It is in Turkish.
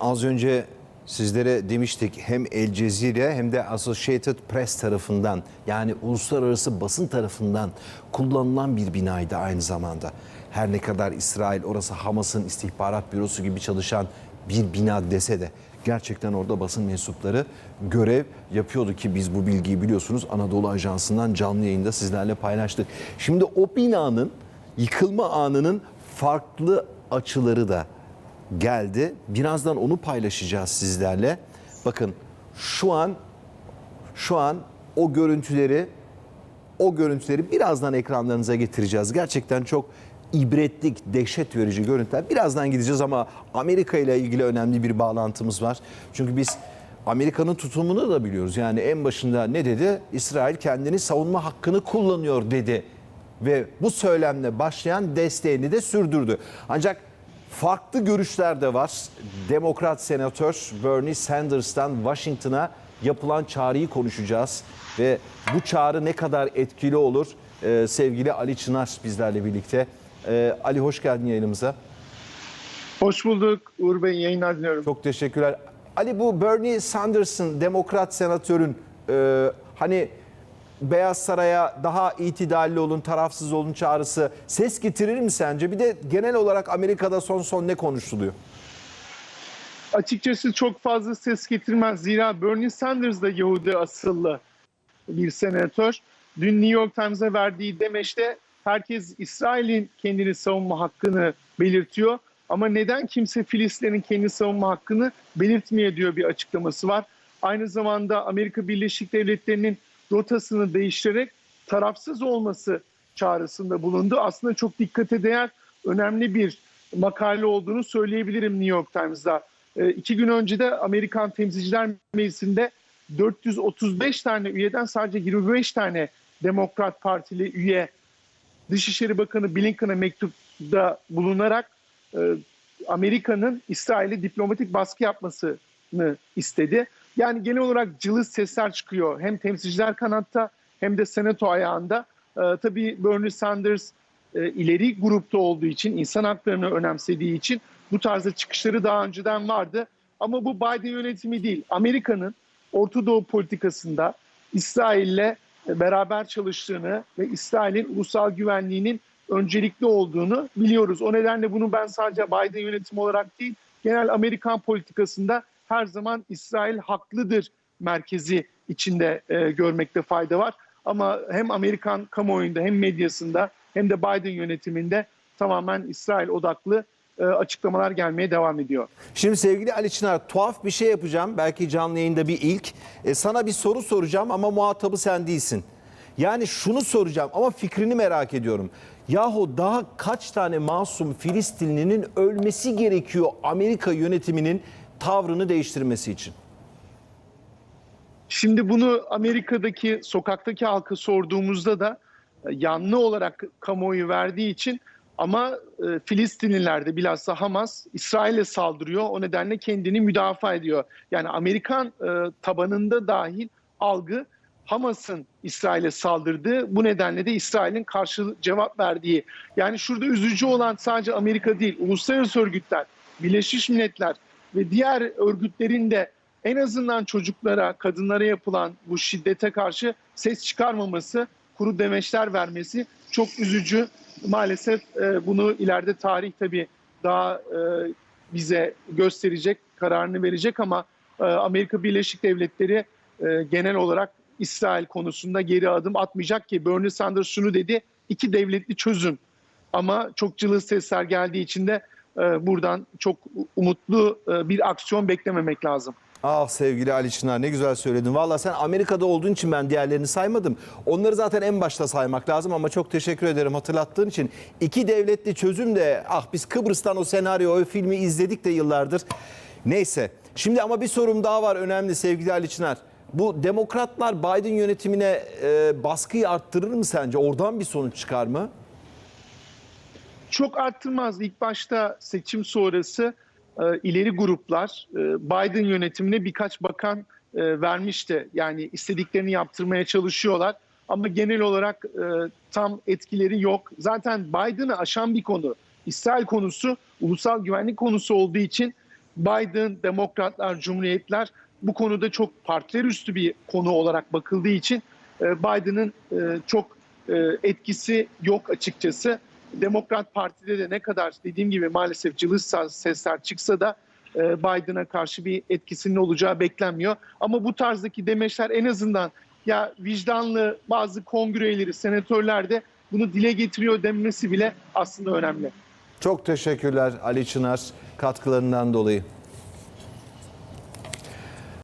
Az önce sizlere demiştik hem El Cezire hem de Associated Press tarafından yani uluslararası basın tarafından kullanılan bir binaydı aynı zamanda. Her ne kadar İsrail orası Hamas'ın istihbarat bürosu gibi çalışan bir bina dese de gerçekten orada basın mensupları görev yapıyordu ki biz bu bilgiyi biliyorsunuz Anadolu Ajansı'ndan canlı yayında sizlerle paylaştık. Şimdi o binanın yıkılma anının farklı açıları da geldi. Birazdan onu paylaşacağız sizlerle. Bakın şu an şu an o görüntüleri o görüntüleri birazdan ekranlarınıza getireceğiz. Gerçekten çok ibretlik, dehşet verici görüntüler. Birazdan gideceğiz ama Amerika ile ilgili önemli bir bağlantımız var. Çünkü biz Amerika'nın tutumunu da biliyoruz. Yani en başında ne dedi? İsrail kendini savunma hakkını kullanıyor dedi. Ve bu söylemle başlayan desteğini de sürdürdü. Ancak farklı görüşler de var. Demokrat senatör Bernie Sanders'tan Washington'a yapılan çağrıyı konuşacağız. Ve bu çağrı ne kadar etkili olur? Ee, sevgili Ali Çınar bizlerle birlikte. Ee, Ali hoş geldin yayınımıza. Hoş bulduk Uğur Bey, yayınlar diliyorum. Çok teşekkürler. Ali bu Bernie Sanders'ın demokrat senatörün e, hani Beyaz Saray'a daha itidalli olun, tarafsız olun çağrısı ses getirir mi sence? Bir de genel olarak Amerika'da son son ne konuşuluyor? Açıkçası çok fazla ses getirmez. Zira Bernie Sanders da Yahudi asıllı bir senatör. Dün New York Times'a verdiği demeçte herkes İsrail'in kendini savunma hakkını belirtiyor. Ama neden kimse Filistinlerin kendi savunma hakkını belirtmiyor diyor bir açıklaması var. Aynı zamanda Amerika Birleşik Devletleri'nin rotasını değiştirerek tarafsız olması çağrısında bulundu. Aslında çok dikkate değer önemli bir makale olduğunu söyleyebilirim New York Times'da. E, iki gün önce de Amerikan Temsilciler Meclisi'nde 435 tane üyeden sadece 25 tane Demokrat Partili üye Dışişleri Bakanı Blinken'a mektupta bulunarak e, Amerika'nın İsrail'e diplomatik baskı yapmasını istedi. Yani genel olarak cılız sesler çıkıyor hem temsilciler kanatta hem de senato ayağında. E, tabii Bernie Sanders e, ileri grupta olduğu için, insan haklarını önemsediği için bu tarzda çıkışları daha önceden vardı. Ama bu Biden yönetimi değil. Amerika'nın Orta Doğu politikasında İsrail'le beraber çalıştığını ve İsrail'in ulusal güvenliğinin öncelikli olduğunu biliyoruz. O nedenle bunu ben sadece Biden yönetimi olarak değil, genel Amerikan politikasında her zaman İsrail haklıdır merkezi içinde e, görmekte fayda var. Ama hem Amerikan kamuoyunda hem medyasında hem de Biden yönetiminde tamamen İsrail odaklı e, açıklamalar gelmeye devam ediyor. Şimdi sevgili Ali Çınar tuhaf bir şey yapacağım. Belki canlı yayında bir ilk. E, sana bir soru soracağım ama muhatabı sen değilsin. Yani şunu soracağım ama fikrini merak ediyorum. Yahu daha kaç tane masum Filistinlinin ölmesi gerekiyor Amerika yönetiminin tavrını değiştirmesi için? Şimdi bunu Amerika'daki sokaktaki halka sorduğumuzda da e, yanlı olarak kamuoyu verdiği için ama e, Filistinliler de bilhassa Hamas İsrail'e saldırıyor. O nedenle kendini müdafaa ediyor. Yani Amerikan e, tabanında dahil algı Hamas'ın İsrail'e saldırdığı bu nedenle de İsrail'in karşı cevap verdiği. Yani şurada üzücü olan sadece Amerika değil, uluslararası örgütler, Birleşmiş Milletler ve diğer örgütlerin de en azından çocuklara, kadınlara yapılan bu şiddete karşı ses çıkarmaması, kuru demeçler vermesi çok üzücü. Maalesef e, bunu ileride tarih tabii daha e, bize gösterecek, kararını verecek ama e, Amerika Birleşik Devletleri genel olarak İsrail konusunda geri adım atmayacak ki Bernie Sanders şunu dedi, iki devletli çözüm. Ama çok cılız sesler geldiği için de buradan çok umutlu e, bir aksiyon beklememek lazım. Ah sevgili Ali Çınar ne güzel söyledin. Valla sen Amerika'da olduğun için ben diğerlerini saymadım. Onları zaten en başta saymak lazım ama çok teşekkür ederim hatırlattığın için. İki devletli çözüm de ah biz Kıbrıs'tan o senaryo o filmi izledik de yıllardır. Neyse şimdi ama bir sorum daha var önemli sevgili Ali Çınar. Bu demokratlar Biden yönetimine e, baskıyı arttırır mı sence? Oradan bir sonuç çıkar mı? Çok arttırmaz. İlk başta seçim sonrası e, ileri gruplar e, Biden yönetimine birkaç bakan e, vermişti. Yani istediklerini yaptırmaya çalışıyorlar. Ama genel olarak e, tam etkileri yok. Zaten Biden'ı aşan bir konu. İsrail konusu ulusal güvenlik konusu olduğu için Biden, Demokratlar, Cumhuriyetler bu konuda çok partiler üstü bir konu olarak bakıldığı için e, Biden'ın e, çok e, etkisi yok açıkçası. Demokrat Parti'de de ne kadar dediğim gibi maalesef cılız sesler çıksa da e, Biden'a karşı bir etkisinin olacağı beklenmiyor. Ama bu tarzdaki demeçler en azından ya vicdanlı bazı kongre üyeleri, senatörler de bunu dile getiriyor denmesi bile aslında önemli. Çok teşekkürler Ali Çınar katkılarından dolayı.